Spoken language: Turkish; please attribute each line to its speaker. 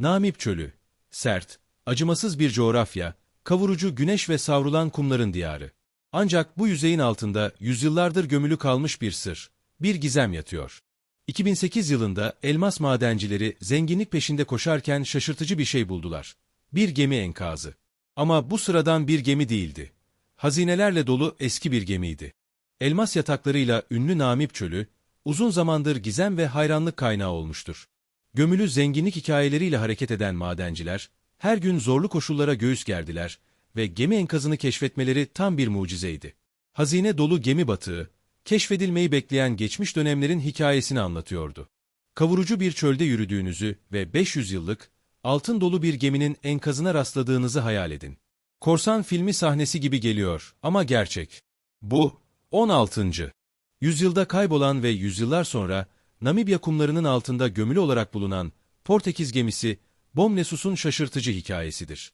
Speaker 1: Namib Çölü. Sert, acımasız bir coğrafya, kavurucu güneş ve savrulan kumların diyarı. Ancak bu yüzeyin altında yüzyıllardır gömülü kalmış bir sır, bir gizem yatıyor. 2008 yılında elmas madencileri zenginlik peşinde koşarken şaşırtıcı bir şey buldular. Bir gemi enkazı. Ama bu sıradan bir gemi değildi. Hazinelerle dolu eski bir gemiydi. Elmas yataklarıyla ünlü Namib Çölü, uzun zamandır gizem ve hayranlık kaynağı olmuştur. Gömülü zenginlik hikayeleriyle hareket eden madenciler, her gün zorlu koşullara göğüs gerdiler ve gemi enkazını keşfetmeleri tam bir mucizeydi. Hazine dolu gemi batığı, keşfedilmeyi bekleyen geçmiş dönemlerin hikayesini anlatıyordu. Kavurucu bir çölde yürüdüğünüzü ve 500 yıllık, altın dolu bir geminin enkazına rastladığınızı hayal edin. Korsan filmi sahnesi gibi geliyor ama gerçek. Bu, 16. Yüzyılda kaybolan ve yüzyıllar sonra Namibya kumlarının altında gömülü olarak bulunan Portekiz gemisi Bomnesus'un şaşırtıcı hikayesidir.